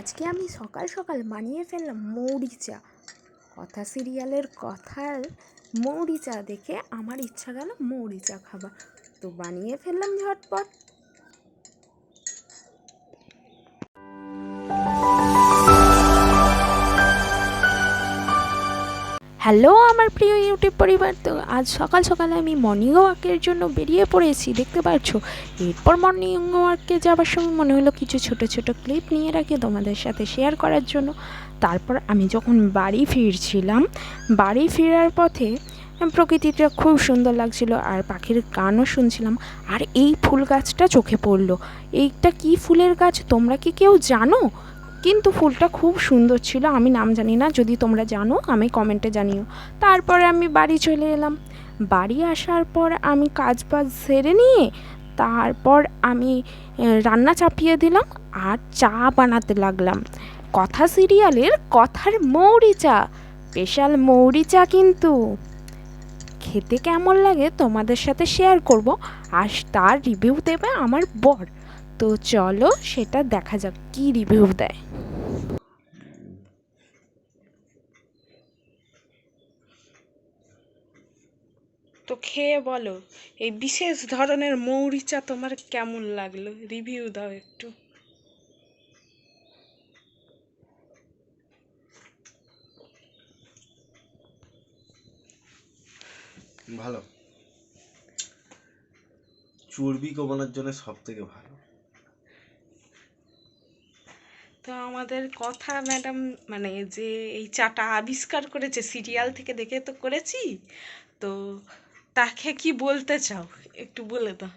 আজকে আমি সকাল সকাল বানিয়ে ফেললাম মৌরি চা। কথা সিরিয়ালের কথার মৌরি চা দেখে আমার ইচ্ছা গেল মৌরি চা খাবার। তো বানিয়ে ফেললাম ঝটপট। হ্যালো আমার প্রিয় ইউটিউব পরিবার, তো আজ সকাল সকালে আমি মর্নিং ওয়াকের জন্য বেরিয়ে পড়েছি, দেখতে পাচ্ছ এরপর মর্নিং ওয়াকে যাওয়ার সময় মনে হলো কিছু ছোট ছোট ক্লিপ নিয়ে রাখি তোমাদের সাথে শেয়ার করার জন্য। তারপর আমি যখন বাড়ি ফিরছিলাম, বাড়ি ফেরার পথে প্রকৃতিটা খুব সুন্দর লাগছিল আর পাখির গানও শুনছিলাম আর এই ফুল গাছটা চোখে পড়ল। এইটা কি ফুলের গাছ তোমরা কি কেউ জানো? কিন্তু ফুলটা খুব সুন্দর ছিল, আমি নাম জানি না, যদি তোমরা জানো, আমি কমেন্টে জানিও। তারপরে আমি বাড়ি চলে এলাম। বাড়ি আসার পর আমি কাজ বাজ সেরে নিয়ে, তারপর আমি রান্না চাপিয়ে দিলাম আর চা বানাতে লাগলাম। কথা সিরিয়ালের কথার মৌরি চা, স্পেশাল মৌরি চা কিন্তু। খেতে কেমন লাগে তোমাদের সাথে শেয়ার করব, আর তার রিভিউ দেবে আমার বর। তো চলো সেটা দেখা যাক কি রিভিউ দেয়। তো খেয়ে বলো এই বিশেষ ধরনের মৌরি চা তোমার কেমন লাগল? রিভিউ দাও একটু। ভালো। চর্বি কমানোর জন্য সব থেকে ভালো। তো আমাদের কথা ম্যাডাম মানে যে এই চাটা আবিষ্কার করেছে সিরিয়াল থেকে দেখে তো করেছি। তো তাকে কি বলতে চাও? একটু বলে দাও।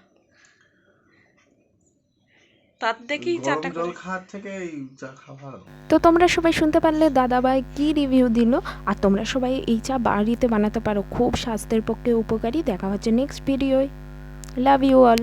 তার দেখেই গরম চাটা জল খাওয়ার থেকে এই চা খাওয়া। ভালো তো তোমরা সবাই শুনতে পারলে দাদাভাই কি রিভিউ দিল আর তোমরা সবাই এই চা বাড়িতে বানাতে পারো। খুব স্বাস্থ্যের পক্ষে উপকারী। দেখা হচ্ছে নেক্সট ভিডিওয়। Love you all